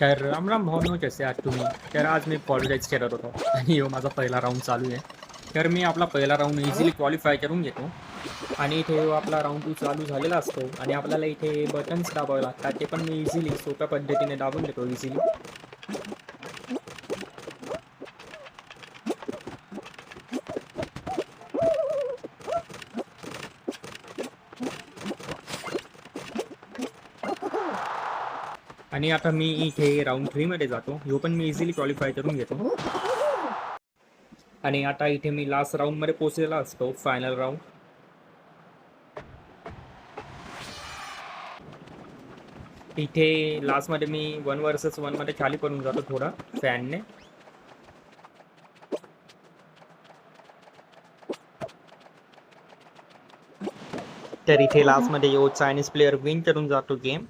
तर राम राम भावनो कसे आज तुम्ही? तर आज मी क्वालिफाईज करत होतो. आणि हो माझा पहिला राऊंड चालू आहे. तर मी आपला पहिला राऊंड इझिली क्वालिफाय करून घेतो. आणि इथे हो, आपला राऊंड टू चालू झालेला असतो. आणि आपल्याला इथे बटन्स दाबावे लागतात. ते पण मी इझिली सोप्या पद्धतीने दाबून देतो इझिली आणि आता मी इथे राऊंड थ्रीमध्ये जातो. ह्यो पण मी इझिली क्वालिफाय करून घेतो. आणि आता इथे मी लास्ट राऊंडमध्ये पोचलेला असतो फायनल राऊंड इथे लास्टमध्ये मी वन वर्सेस वनमध्ये खाली पडून जातो थोडा फॅनने तर इथे लास्टमध्ये यो चायनीज प्लेअर विन करून जातो गेम